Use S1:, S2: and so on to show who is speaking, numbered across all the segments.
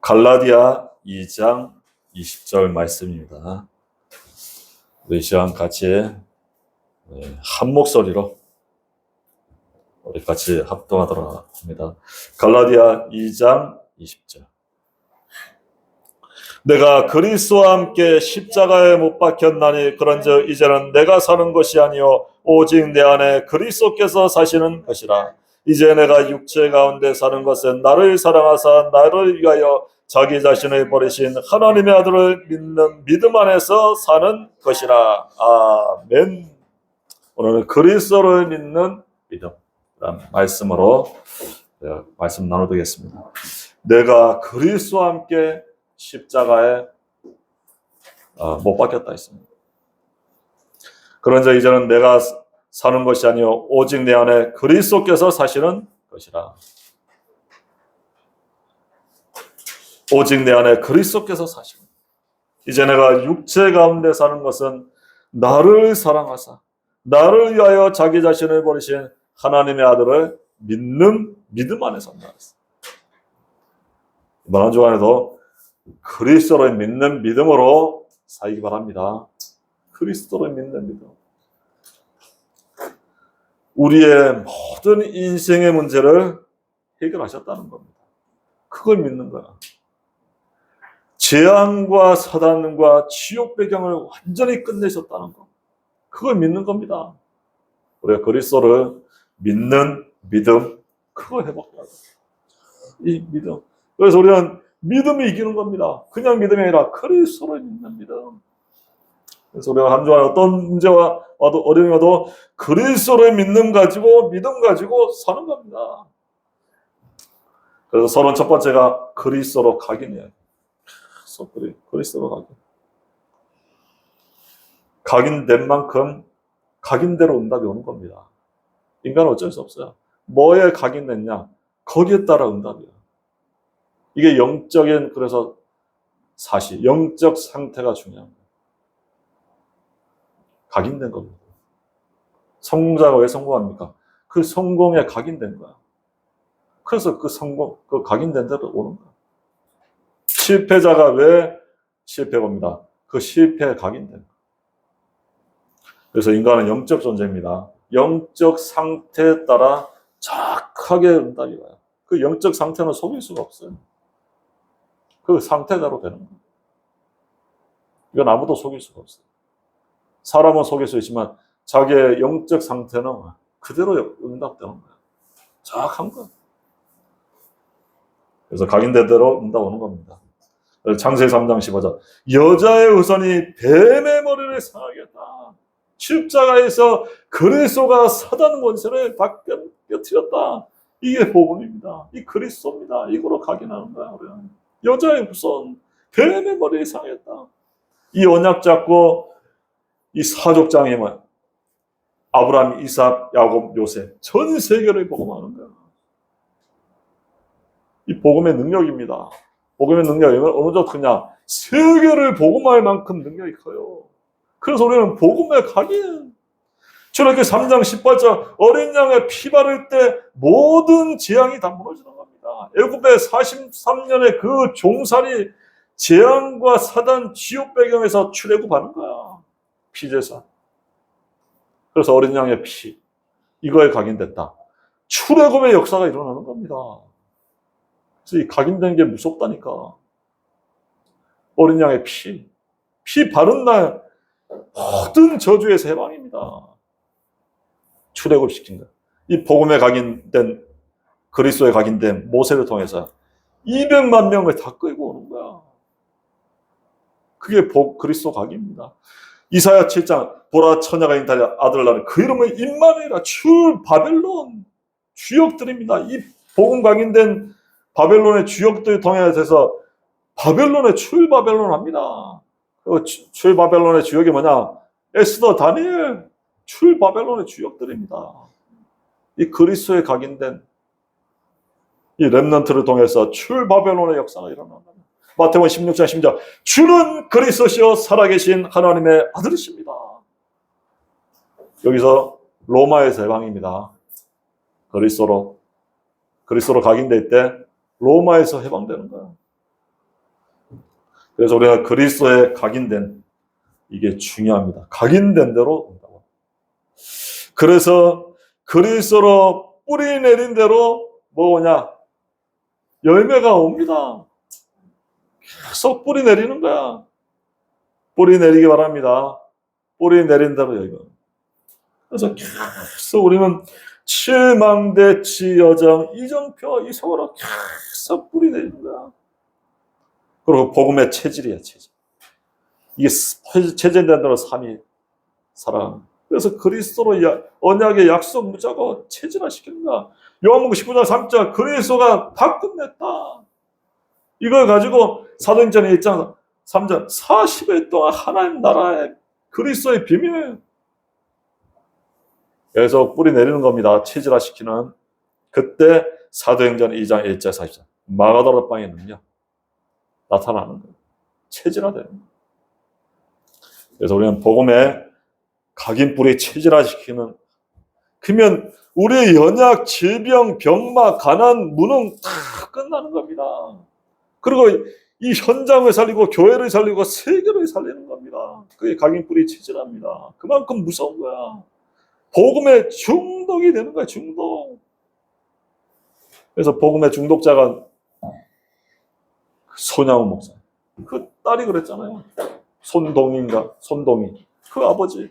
S1: 갈라디아 2장 20절 말씀입니다. 우리 시간 같이 네, 한 목소리로 우리 같이 합동하도록 합니다. 갈라디아 2장 20절. 내가 그리스도와 함께 십자가에 못 박혔나니 그런즉 이제는 내가 사는 것이 아니요 오직 내 안에 그리스도께서 사시는 것이라. 이제 내가 육체 가운데 사는 것은 나를 사랑하사 나를 위하여 자기 자신을 버리신 하나님의 아들을 믿는 믿음 안에서 사는 것이라. 아멘. 오늘은 그리스도를 믿는 믿음. 말씀으로 말씀 나누겠습니다. 내가 그리스도와 함께 십자가에 어, 못 박혔다 했습니다. 그런즉 이제는 내가 사는 것이 아니요 오직 내 안에 그리스도께서 사시는 것이라. 오직 내 안에 그리스도께서 사시는. 이제 내가 육체 가운데 사는 것은 나를 사랑하사 나를 위하여 자기 자신을 버리신 하나님의 아들을 믿는 믿음 안에 산다. 이번 한 주간에도 그리스도를 믿는 믿음으로 살기 바랍니다. 그리스도를 믿는 믿음. 우리의 모든 인생의 문제를 해결하셨다는 겁니다. 그걸 믿는 거야. 재앙과 사단과 지옥 배경을 완전히 끝내셨다는 거. 그걸 믿는 겁니다. 우리가 그리스도를 믿는 믿음, 그걸 돼. 이 믿음. 그래서 우리는 믿음이 이기는 겁니다. 그냥 믿음이 아니라 그리스도를 믿는 믿음. 그래서 우리가 한 주간 어떤 문제와 와도 어려움이 와도 그리스도를 믿는 가지고 믿음 가지고 사는 겁니다. 그래서 서론 첫 번째가 그리스도로 각인이에요. 그리- 그리스도로 각인. 각인된 만큼 각인대로 응답이 오는 겁니다. 인간은 어쩔 수 없어요. 뭐에 각인됐냐? 거기에 따라 응답이에요. 이게 영적인 그래서 사실, 영적 상태가 거예요. 각인된 겁니다. 성공자가 왜 성공합니까? 그 성공에 각인된 거야. 그래서 그 성공, 그 각인된 대로 오는 거야. 실패자가 왜 실패가 옵니다? 그 실패에 각인된 거야. 그래서 인간은 영적 존재입니다. 영적 상태에 따라 정확하게 응답이 와요. 그 영적 상태는 속일 수가 없어요. 그 상태대로 되는 거예요. 이건 아무도 속일 수가 없어요. 사람은 속일 수 있지만 자기의 영적 상태는 그대로 응답되는 거예요. 정확한 거예요. 그래서 각인대대로 응답 오는 겁니다. 창세기 3장 15절 여자의 후손이 뱀의 머리를 상하겠다. 십자가에서 그리스도가 사단 원세를 다 깨- 깨뜨렸다. 이게 복음입니다. 이 그리스도입니다. 이거로 각인하는 거야. 우리는. 여자의 후손 뱀의 머리를 상했다. 이 언약 잡고 이 사족장애만 아브라함, 이삭, 야곱, 요셉 전 세계를 복음하는 거야. 이 복음의 능력입니다. 복음의 능력이 어느 정도 크냐? 세계를 복음할 만큼 능력이 커요. 그래서 우리는 복음의 각인. 출애굽기 3장 18절 어린 양의 피 바를 때 모든 재앙이 다 무너지는 겁니다. 애굽의 43년의 그 종살이 재앙과 사단 지옥 배경에서 출애굽하는 거야. 피제사. 그래서 어린 양의 피 이거에 각인됐다. 출애굽의 역사가 일어나는 겁니다. 그래서 이 각인된 게 무섭다니까. 어린 양의 피, 피 바른 날 모든 저주에서 해방입니다. 출애굽 시킨 거. 이 복음에 각인된 그리스도에 각인된 모세를 통해서 200만 명을 다 끌고 오는 거야. 그게 복 그리스도 각입니다. 이사야 7장 보라 처녀가 인타자 아들 낳는 그 이름은 임마누엘아 출 바벨론 주역들입니다. 이 복음 각인된 바벨론의 주역들 통해서 바벨론의 출 바벨론 합니다. 그 주- 출 바벨론의 주역이 뭐냐? 에스더 다니엘 출 바벨론의 주역들입니다. 이 그리스도에 각인된 이 렘넌트를 통해서 출 바벨론의 역사가 일어납니다. 마태복음 16장 10절 주는 그리스도시요 살아계신 하나님의 아들이십니다. 여기서 로마에서 해방입니다. 그리스도로 그리스도로 각인될 때 로마에서 해방되는 거야. 그래서 우리가 그리스도에 각인된 이게 중요합니다. 각인된 대로 온다고. 그래서 그리스도로 뿌리 내린 대로 뭐냐 열매가 옵니다. 계속 뿌리 내리는 거야. 뿌리 내리기 바랍니다. 뿌리 내린 대로 열매. 그래서 계속 우리는 칠망대 치 여정 이정표 이 속으로 계속 뿌리 내리는 거야. 그리고 복음의 체질이야 체질. 이게 체질된 대로 삶이 살아가는. 그래서 그리스도로 야- 언약의 약속 무자고 체질화 시키는 거야. 요한복음 19장 3절 그리스도가 바꿈냈다. 이걸 가지고 사도행전에 1장 3절 40일 동안 하나님 나라의 그리스도의 비밀 여기서 뿌리 내리는 겁니다. 체질화 시키는 그때 사도행전 2장 1절 40절 마가다라 빵의 능력 나타나는 거예요. 체질화되는 거예요. 그래서 우리는 복음에 각인 뿌리 체질화 시키는 그러면 우리의 연약, 질병, 병마, 가난, 무능 다 끝나는 겁니다. 그리고 이 현장을 살리고 교회를 살리고 세계를 살리는 겁니다. 그게 각인 뿌리 체질합니다. 그만큼 무서운 거야. 복음에 중독이 되는 거야, 중독. 그래서 복음의 중독자가 손양호 목사. 그 딸이 그랬잖아요. 손동인가, 손동이. 그 아버지.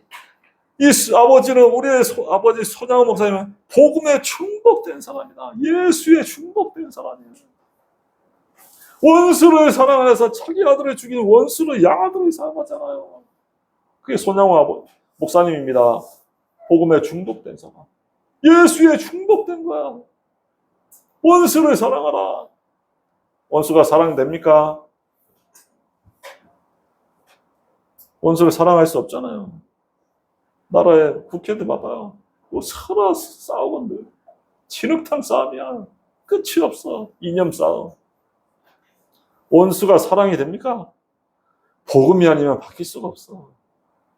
S1: 이 스- 아버지는 우리의 소- 아버지 손양호 목사님은 복음에 중독된 사람이다. 예수에 중독된 사람이에요. 원수를 사랑해서 자기 아들을 죽인 원수를 양아들을 사랑하잖아요. 그게 손양호 목사님입니다. 복음에 중독된 사람. 예수에 중독된 거야. 원수를 사랑하라. 원수가 사랑됩니까? 원수를 사랑할 수 없잖아요. 나라의 국회들 봐봐요. 뭐 서로 싸우건데 진흙탕 싸움이야. 끝이 없어. 이념 싸움. 원수가 사랑이 됩니까? 복음이 아니면 바뀔 수가 없어.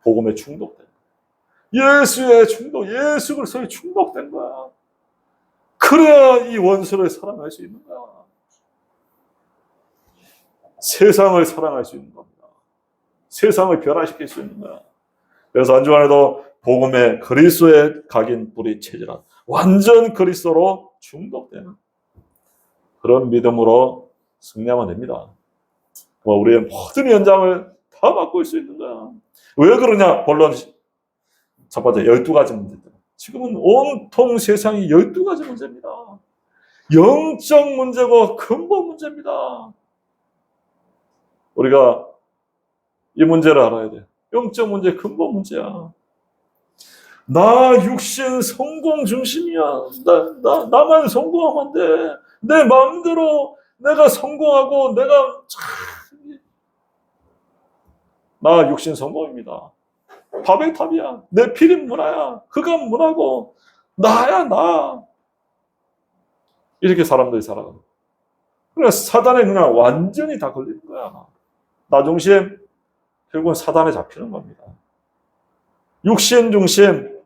S1: 복음에 중독된 거야. 예수의 중독, 예수 그리스도에 중독된 거야. 그래야 이 원수를 사랑할 수 있는 거야. 세상을 사랑할 수 있는 겁니다. 세상을 변화시킬 수 있는 거야. 그래서 한 주간에도 복음의 그리스도의 각인 뿌리 체질한 완전 그리스도로 중독되는 그런 믿음으로 승리하면 됩니다. 뭐 우리의 모든 현장을 다 바꿀 수 있는 거야. 왜 그러냐? 본론 첫 번째 12가지 문제들. 지금은 온통 세상이 12가지 문제입니다. 영적 문제고 근본 문제입니다. 우리가 이 문제를 알아야 돼. 영적 문제 근본 문제야. 나 육신 성공 중심이야. 나, 나, 나만 성공하면 돼. 내 마음대로 내가 성공하고 내가 참, 나 육신 성공입니다. 밥의 탑이야. 내 필인 문화야. 흑암 문화고 나야 나. 이렇게 사람들이 살아가고. 그래 사단에 그냥 완전히 다 걸리는 거야. 나 중심 결국은 사단에 잡히는 겁니다. 육신 중심,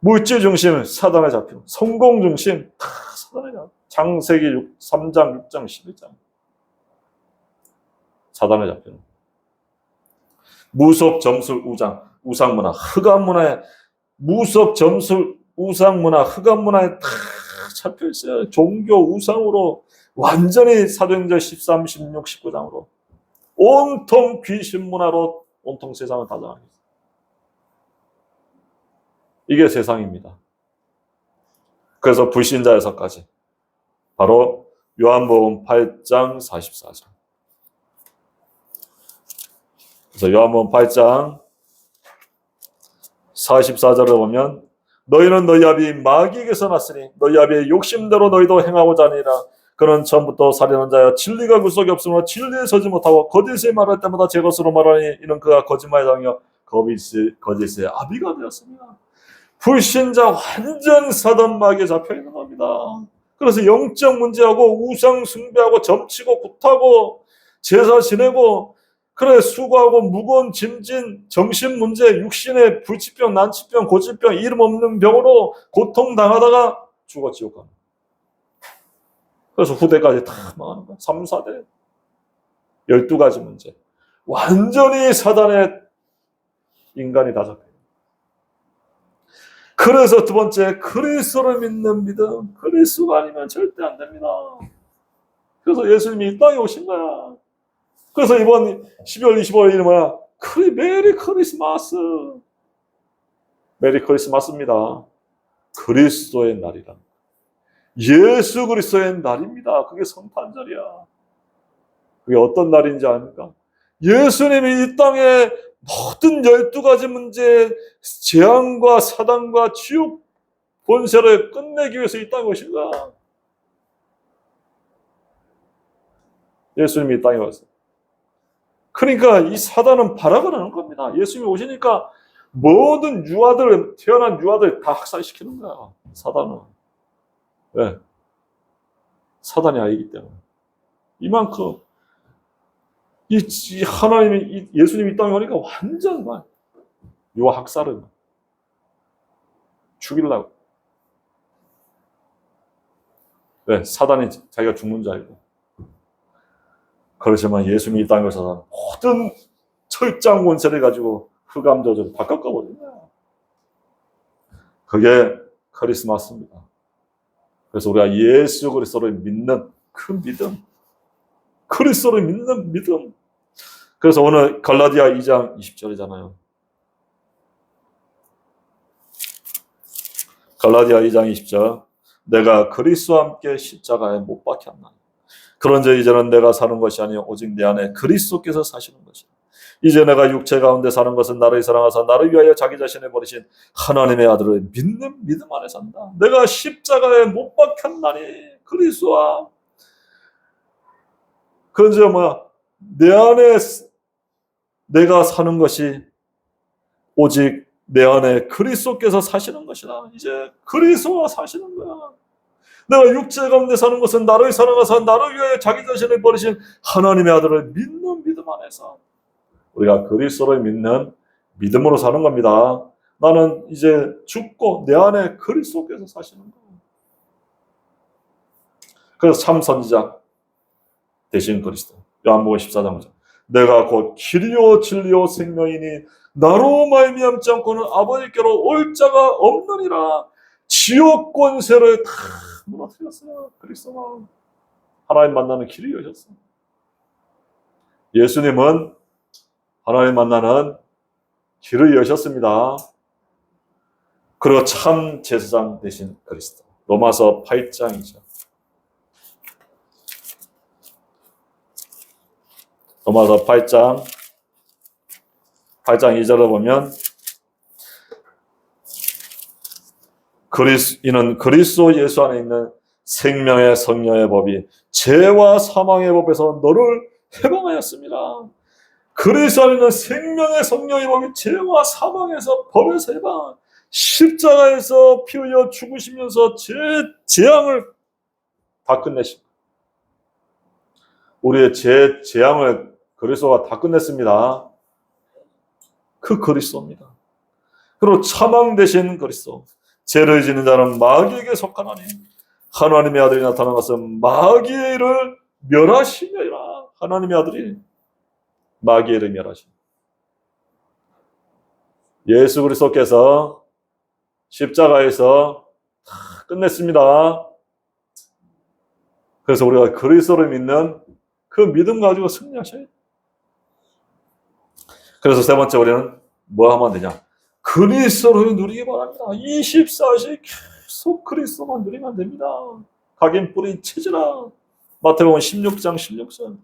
S1: 물질 중심 사단에 잡히고 성공 중심 다 사단에 잡혀. 장세기 6, 3장, 6장, 11장 사단에 잡히는 무속 점술 우장 우상 문화 흑암 문화에 무속 점술 우상 문화 흑암 문화에 다 잡혀 있어요. 종교 우상으로 완전히 사도행전 13, 16, 19장으로 온통 귀신 문화로 온통 세상을 다 장하고 있어요. 이게 세상입니다. 그래서 불신자에서까지 바로 요한복음 8장 44절. 그래서 요한복음 8장 44절을 보면 너희는 너희 아비 마귀에게서 났으니 너희 아비의 욕심대로 너희도 행하고자 하니라 그는 처음부터 살인한 자여 진리가 그 속에 없으므로 진리에 서지 못하고 거짓의 말할 때마다 제 것으로 말하니 이는 그가 거짓말에 당하여 거짓의, 거짓의 아비가 되었습니다. 불신자 완전 사단 마귀에 잡혀 있는 겁니다. 그래서 영적 문제하고 우상 숭배하고 점치고 굿하고 제사 지내고 그래 수고하고 무거운 짐진 정신 문제 육신의 불치병 난치병 고질병 이름 없는 병으로 고통 당하다가 죽어 지옥 갑니다. 그래서 후대까지 다 망하는 거야. 3, 4대. 열두 가지 문제. 완전히 사단의 인간이 다 잡혀요. 그래서 두 번째, 그리스도를 믿는 믿음. 그리스도가 아니면 절대 안 됩니다. 그래서 예수님이 이 땅에 오신 거야. 그래서 이번 12월 25일 이름 뭐야? 크리, 메리 크리스마스. 메리 크리스마스입니다. 그리스도의 날이라. 예수 그리스도의 날입니다. 그게 성탄절이야. 그게 어떤 날인지 아닙니까? 예수님이 이 땅에 모든 열두 가지 문제, 재앙과 사단과 지옥 권세를 끝내기 위해서 오신 거야. 예수님이 이 땅에 왔어요. 그러니까 이 사단은 발악을 하는 겁니다. 예수님이 오시니까 모든 유아들, 태어난 유아들 다 학살시키는 거야. 사단은. 왜? 사단이 아니기 때문에. 이만큼 이, 이 하나님이 이 예수님이 이 땅에 오니까 완전 막막 죽이려고. 왜? 사단이 자기가 죽는 줄 알고. 그렇지만 예수님이 이 땅에 오셔서 모든 철장 권세를 가지고 흑암 저주를 다 꺾어버린 거야. 그게 크리스마스입니다. 그래서 우리가 예수 그리스도를 믿는 그 믿음, 그리스도를 믿는 믿음. 그래서 오늘 갈라디아 2장 20절이잖아요. 갈라디아 2장 20절. 내가 그리스도와 함께 십자가에 못 박혔나. 그런즉 이제는 내가 사는 것이 아니요 오직 내 안에 그리스도께서 사시는 것이다. 이제 내가 육체 가운데 사는 것은 나를 사랑하사 나를 위하여 자기 자신을 버리신 하나님의 아들을 믿는 믿음 안에 산다. 내가 십자가에 못 박혔나니 그리스도와 그런즉 뭐야 내 안에 내가 사는 것이 오직 내 안에 그리스도께서 사시는 것이다. 이제 그리스도와 사시는 거야. 내가 육체 가운데 사는 것은 나를 사랑하사 나를 위하여 자기 자신을 버리신 하나님의 아들을 믿는 믿음 안에서 우리가 그리스도를 믿는 믿음으로 사는 겁니다. 나는 이제 죽고 내 안에 그리스도께서 사시는 거예요. 그래서 참 선지자 대신 그리스도. 요한복음 14장 5절. 내가 곧 길이요 진리요 생명이니 나로 말미암지 않고는 아버지께로 올 자가 없느니라. 지옥 권세를 다 무너뜨렸어요. 그리스도가 하나님 만나는 길이 여셨어. 예수님은 하나님 만나는 길을 여셨습니다. 그리고 참 제사장 되신 그리스도. 로마서 8장이죠. 로마서 8장 8장 2절을 보면 그리스 이는 그리스도 예수 안에 있는 생명의 성령의 법이 죄와 사망의 법에서 너를 해방하였습니다. 그리스도 안에 있는 생명의 성령의 법이 죄와 사망에서 법에서 해방. 십자가에서 피 흘려 죽으시면서 죄 재앙을 다 끝내신. 우리의 죄 재앙을 그리스도가 다 끝냈습니다. 그 그리스도입니다. 그리고 차망 되신 그리스도. 죄를 지는 자는 마귀에게 속하나니 하나님의 아들이 것은 마귀를 멸하시며라. 하나님의 아들이 마귀를 멸하시. 예수 그리스도께서 십자가에서 다 끝냈습니다. 그래서 우리가 그리스도를 믿는 그 믿음 가지고 승리하셔야 돼요. 그래서 세 번째 우리는 뭐 하면 되냐? 그리스도를 누리기 바랍니다. 24시 계속 그리스도만 누리면 됩니다. 각인 뿌리 치지라. 마태복음 16장 16절.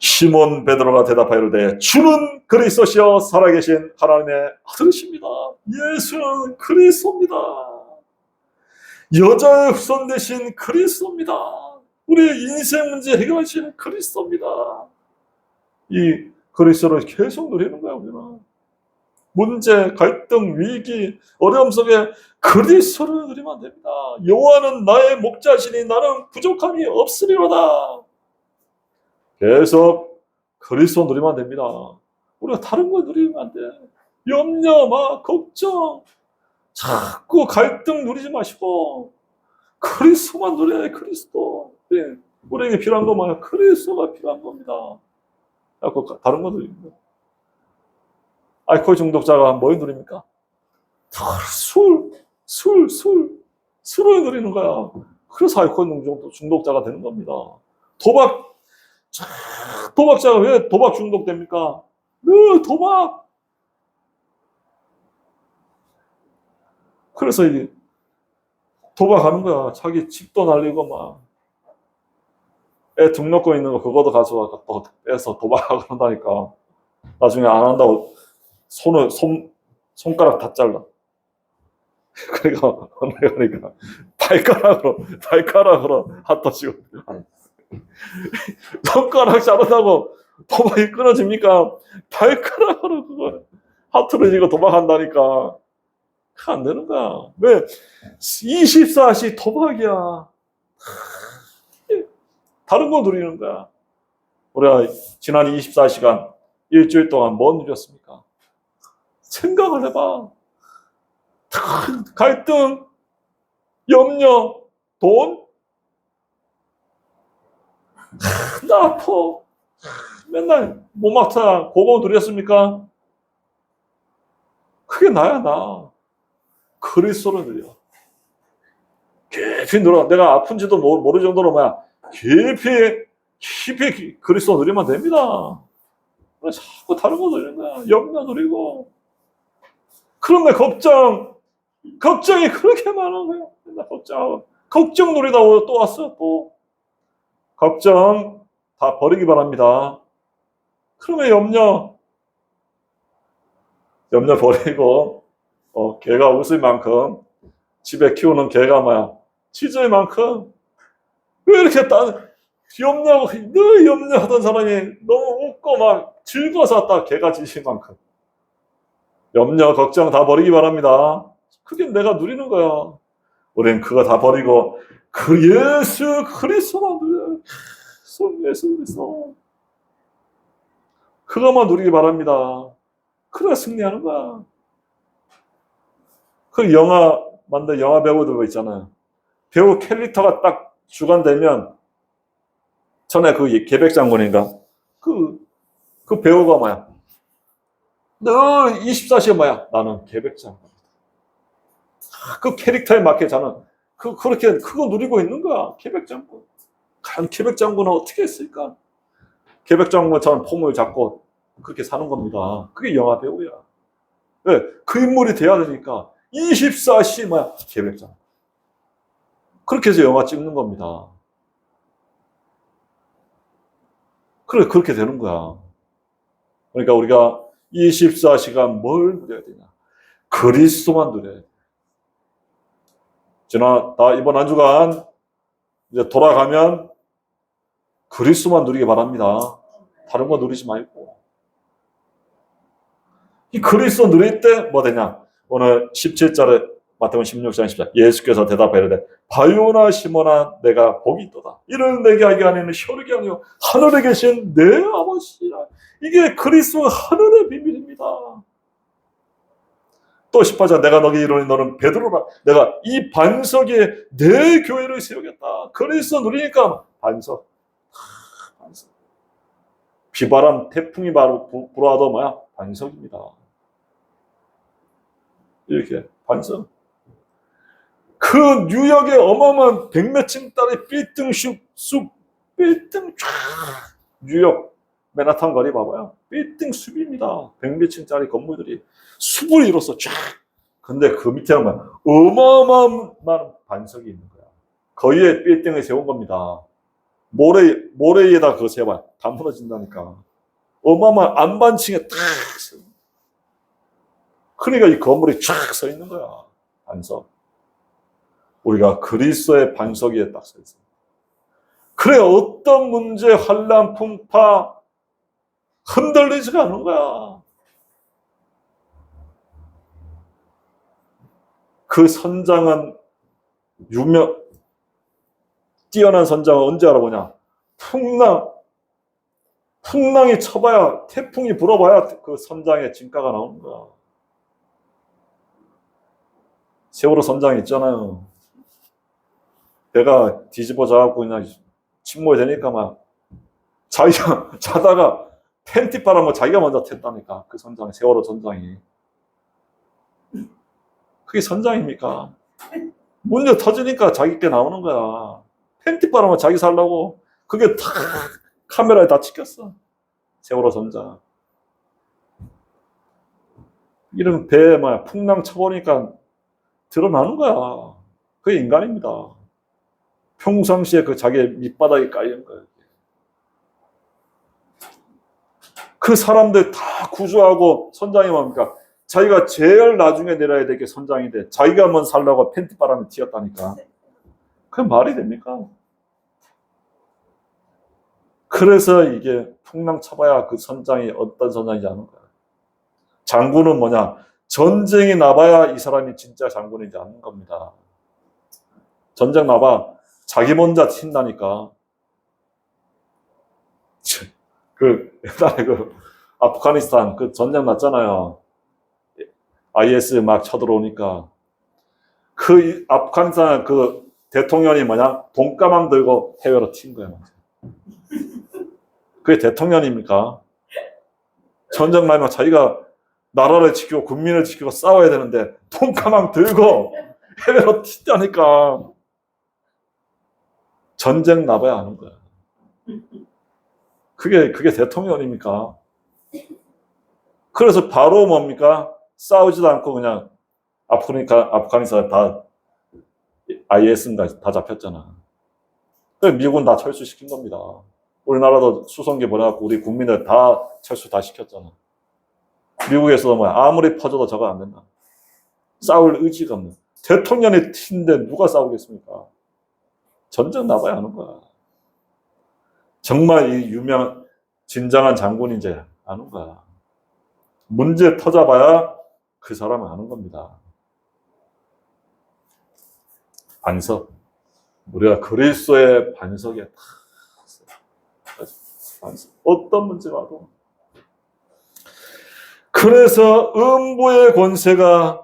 S1: 시몬 베드로가 대답하여 이르되 주는 그리스도시여 살아계신 하나님의 아들이십니다. 예수는 그리스도입니다. 여자의 후손 되신 그리스도입니다. 우리의 인생 문제 해결하시는 그리스도입니다. 이 그리스도를 계속 누리는 거야, 우리는. 문제, 갈등, 위기, 어려움 속에 그리스도를 누리면 안 됩니다. 여호와는 나의 목자시니 나는 부족함이 없으리로다. 계속 그리스도 누리면 안 됩니다. 우리가 다른 걸 누리면 안 돼. 염려, 막 걱정, 자꾸 갈등 누리지 마시고 그리스도만 누려야 해, 그리스도. 예. 우리에게 필요한 건 뭐야? 그리스도가 필요한 겁니다. 자꾸 다른 거 누립니다. 알코올 중독자가 뭘 누립니까? 술, 술, 술, 술을 누리는 거야. 그래서 알코올 중독- 중독자가 되는 겁니다. 도박, 자, 도박자가 왜 도박 중독됩니까? 늘 도박. 그래서 이 도박하는 거야. 자기 집도 날리고 막. 애 등록금 있는 거 그거도 가져와 또 빼서 도박하고 그런다니까. 나중에 안 한다고 손을 손 손가락 다 잘라. 그러니까 그러니까 발가락으로 발가락으로 핫터 치고 손가락 자르다고 도박이 끊어집니까? 발가락으로 그거 하트를 지고 도박한다니까. 안 되는 거야. 왜? 24시 도박이야. 다른 거 누리는 거야. 우리가 지난 24시간 일주일 동안 뭐 누렸습니까? 생각을 해봐. 갈등, 염려, 돈, 나 아파. 맨날 몸 아파. 그거 누렸습니까? 그게 나야, 나. 그리스도를 누려. 깊이 누려. 내가 아픈지도 모를 정도로 뭐야. 깊이, 깊이 그리스도 누리면 됩니다. 왜 자꾸 다른 거 누리는 거야. 염려 누리고. 그런데 걱정, 걱정이 그렇게 많은 거야. 맨날 걱정하고. 걱정 누리다 또 왔어, 또. 걱정 다 버리기 바랍니다. 그러면 염려, 염려 버리고, 어, 개가 웃을 만큼, 집에 키우는 개가 뭐야, 짖을 만큼, 왜 이렇게 딴, 염려하고, 늘 염려하던 사람이 너무 웃고 막 즐거워서 왔다, 개가 짖을 만큼. 염려, 걱정 다 버리기 바랍니다. 그게 내가 누리는 거야. 우린 그거 다 버리고, 그 예수 그리스도만 누려. 손 예수 그리스도. 그것만 누리기 바랍니다. 그래야 승리하는 거야. 그 영화 만든 영화 배우들 뭐 있잖아요. 배우 캐릭터가 딱 주관되면 전에 그 계백 장군인가 그, 그 배우가 뭐야? 늘 24시간 뭐야? 나는 계백 장군. 그 캐릭터에 맞게 저는 그 그렇게 그거 누리고 있는 거야. 계백 장군. 과연 계백 장군은 어떻게 했을까? 계백 장군처럼 폼을 잡고 그렇게 사는 겁니다. 그게 영화 배우야. 왜? 그 인물이 돼야 되니까 24시 뭐야? 계백 장군. 그렇게 해서 영화 찍는 겁니다. 그래 그렇게 되는 거야. 그러니까 우리가 24시간 뭘 누려야 되냐? 그리스도만 누려야 돼. 지나 다 이번 한 주간 이제 돌아가면 그리스도만 누리기 바랍니다. 다른 거 누리지 말고. 이 그리스도 누릴 때 뭐 되냐? 오늘 17절에 마태복음 16장 14절. 예수께서 대답하이르되 바요나 시모나 내가 복이 있도다. 이를 내게 하게 하는 혈육이 아니요. 하늘에 계신 내 아버지라. 이게 그리스도 하늘의 비밀입니다. 또 18절 내가 너기 이르니 너는 베드로라. 내가 이 반석에 내 교회를 세우겠다. 그리스도 누리니까. 반석. 비바람 태풍이 바로 부- 불어와도 뭐야? 반석입니다. 이렇게 반석 그 뉴욕의 어마어마한 백몇층 딸의 빌딩 숲, 숲 빌딩 쫙 뉴욕 맨하탄 거리 봐봐요 빌딩 숲입니다 백몇층짜리 건물들이 숲을 이뤘어 쫙. 근데 그 밑에는 뭐야? 어마어마한 반석이 있는 거야. 거기에 빌딩을 세운 겁니다. 모래 모래에다 그거 세봐. 다 무너진다니까. 어마어마한 안반층에 딱. 서. 그러니까 이 건물이 쫙 서 있는 거야. 반석. 우리가 그리스도의 반석 위에 딱 서 있어. 그래 어떤 문제, 환란, 풍파 흔들리지가 않는 거야. 그 선장은 유명 뛰어난 선장은 언제 알아보냐? 풍랑 풍랑이 쳐봐야 태풍이 불어봐야 그 선장의 진가가 나오는 거야. 세월호 선장 있잖아요. 배가 뒤집어 져갖고 그냥 침몰이 되니까 막 자기가 자다가 팬티 바람을 자기가 먼저 텄다니까 그 선장 세월호 선장이. 그게 선장입니까? 문제 터지니까 자기께 나오는 거야. 팬티 바람을 자기 살라고. 그게 다 카메라에 다 찍혔어. 세월호 선장. 이런 배에 막 풍랑 쳐보니까 드러나는 거야. 그게 인간입니다 평상시에 그 자기의 밑바닥에 깔린 거예요. 그 사람들 다 구조하고 선장이 뭡니까? 자기가 제일 나중에 내려야 될 게 선장이 돼. 자기가 먼 살라고 팬티 바람에 튀었다니까. 그게 말이 됩니까? 그래서 이게 풍랑 쳐봐야 그 선장이 어떤 선장인지 아는 거야. 장군은 뭐냐? 전쟁이 나봐야 이 사람이 진짜 장군인지 아는 겁니다. 전쟁 나봐. 자기 먼저 튄다니까. 그, 옛날에 그, 아프가니스탄 그 전쟁 났잖아요. IS 막 쳐들어오니까. 그 이- 아프가니스탄 그 대통령이 뭐냐? 돈가방 들고 해외로 튄 거예요. 그게 대통령입니까? 전쟁 나면 자기가 나라를 지키고 국민을 지키고 싸워야 되는데 돈가방 들고 해외로 튄다니까. 전쟁 나봐야 아는 거야. 그게, 그게 대통령입니까? 그래서 바로 뭡니까? 싸우지도 않고 그냥 아프리카, 아프가니스탄 다 IS인가 다 잡혔잖아. 그 미국은 다 철수시킨 겁니다. 우리나라도 수송기 보내갖고 우리 국민들 다 철수 다 시켰잖아. 미국에서도 뭐 아무리 퍼져도 저거 안 된다. 싸울 의지가 없는. 대통령이 튄데 누가 싸우겠습니까? 전쟁 나봐야 하는 거야. 정말 이 유명, 진정한 장군인지 아는 거야. 문제 터져봐야 그 사람은 아는 겁니다. 반석. 우리가 그리스도의 반석에. 반석. 어떤 문제 와도. 그래서 음부의 권세가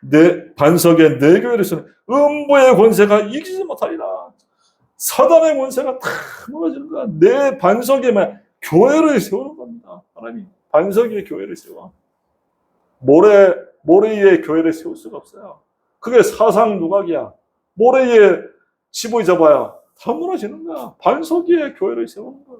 S1: 내 반석에 내 교회를 쓰는 음부의 권세가 이기지 못하리라. 사단의 권세가 다 무너지는 거야. 내 반석에만 교회를 세우는 겁니다. 하나님 반석 위에 교회를 세워. 모래 모래 위에 교회를 세울 수가 없어요. 그게 사상 누각이야. 모래 위에 집을 잡아야 다 무너지는 거야. 반석 위에 교회를 세우는 거야.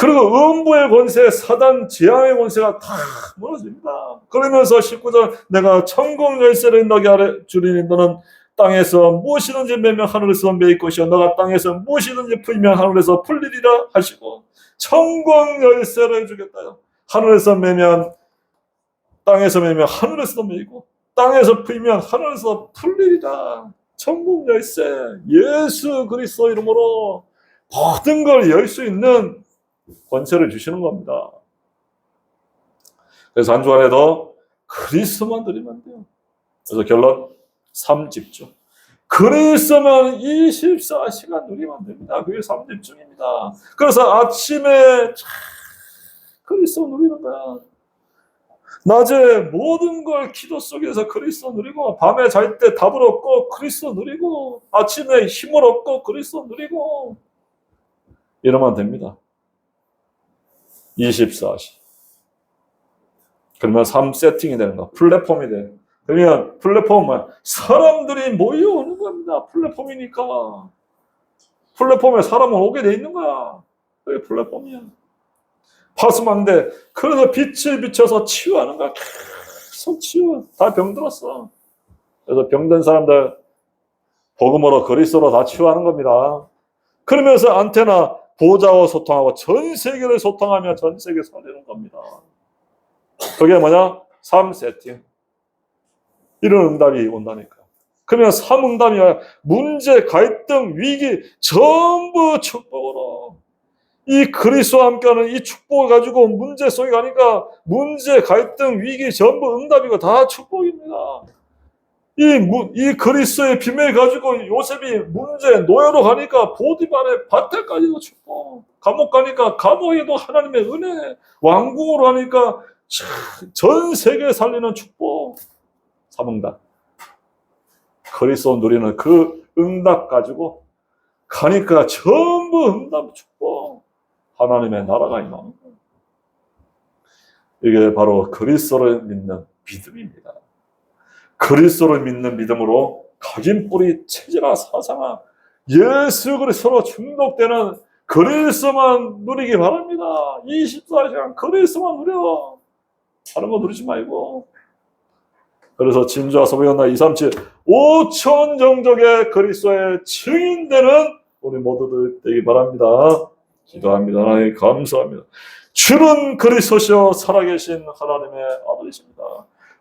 S1: 그리고 음부의 권세, 사단 재앙의 권세가 다 무너집니다. 그러면서 19절 내가 천국 열쇠를 너게 아래 주리니 너는 땅에서 무엇이든지 매면 하늘에서 매일 것이요 너가 땅에서 무엇이든지 풀면 하늘에서 풀리리라 하시고 천국 열쇠를 주겠다요. 하늘에서 매면 땅에서 매면 하늘에서도 매이고 땅에서 풀면 하늘에서 풀리리라. 천국 열쇠 예수 그리스도 이름으로 모든 걸 열 수 있는 권세를 주시는 겁니다. 그래서 한 주간에도 그리스도만 드리면 돼요. 그래서 결론 3집중. 그리스도만 24시간 누리면 됩니다. 그게 3집중입니다. 그래서 아침에 참 그리스도 누리는 거야. 낮에 모든 걸 기도 속에서 그리스도 누리고 밤에 잘 때 답을 얻고 그리스도 누리고 아침에 힘을 얻고 그리스도 누리고 이러면 됩니다. 24시. 그러면 3 세팅이 되는 거. 플랫폼이 돼. 그러면 플랫폼은? 사람들이 모여오는 겁니다. 플랫폼이니까. 플랫폼에 사람은 오게 돼 있는 거야. 그게 플랫폼이야. 파스망대. 그래서 빛을 비춰서 치유하는 거야. 계속 치유. 다 병들었어. 그래서 병든 사람들 복음으로 그리스도로 다 치유하는 겁니다. 그러면서 안테나 보좌와 소통하고 전 세계를 소통하며 전 세계 살리는 겁니다. 그게 뭐냐? 3 세팅. 이런 응답이 온다니까. 그러면 3 응답이 문제, 갈등, 위기 전부 축복으로 이 그리스도와 함께하는 이 축복을 가지고 문제 속에 가니까 문제, 갈등, 위기 전부 응답이고 다 축복입니다. 이, 무- 이 그리스도의 비밀 가지고 요셉이 문제, 노예로 가니까 보디발의 밭에까지도 축복. 감옥 가니까 감옥에도 하나님의 은혜. 왕궁으로 가니까 참, 전 세계 살리는 축복. 사명다. 그리스도 누리는 그 응답 가지고 가니까 전부 응답 축복 하나님의 나라가 임하는 거예요. 이게 바로 그리스도를 믿는 믿음입니다. 그리스도를 믿는 믿음으로 각인 뿌리 체질화 사상화 예수 그리스도로 중독되는 그리스도만 누리기 바랍니다. 24시간 그리스도만 누려. 다른 거 누리지 말고. 그래서 진주와 소비였나 237 5천 정족의 그리스도의 증인되는 우리 모두들 되기 바랍니다. 기도합니다. 하나님 감사합니다. 주는 그리스도시여 살아계신 하나님의 아들이십니다.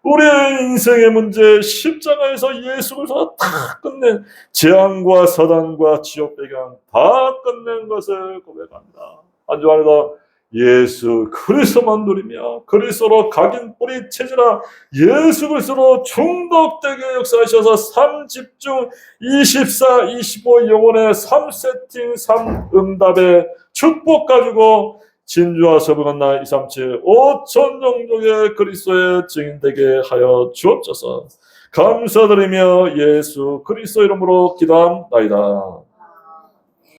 S1: 우리의 인생의 문제 십자가에서 예수 그리스도가 다 끝낸 재앙과 사단과 지옥 배경 다 끝낸 것을 고백합니다. 안주하다 예수 그리스도만 누리며 그리스도로 각인 뿌리 체질화 예수 그리스도로 중독되게 역사하셔서 3집중 24, 25 영혼의 3세팅 3응답의 축복 가지고 진주와 서부간나 237 5천 종족의 그리스도의 증인되게 하여 주옵소서 감사드리며 예수 그리스도 이름으로 기도합나이다.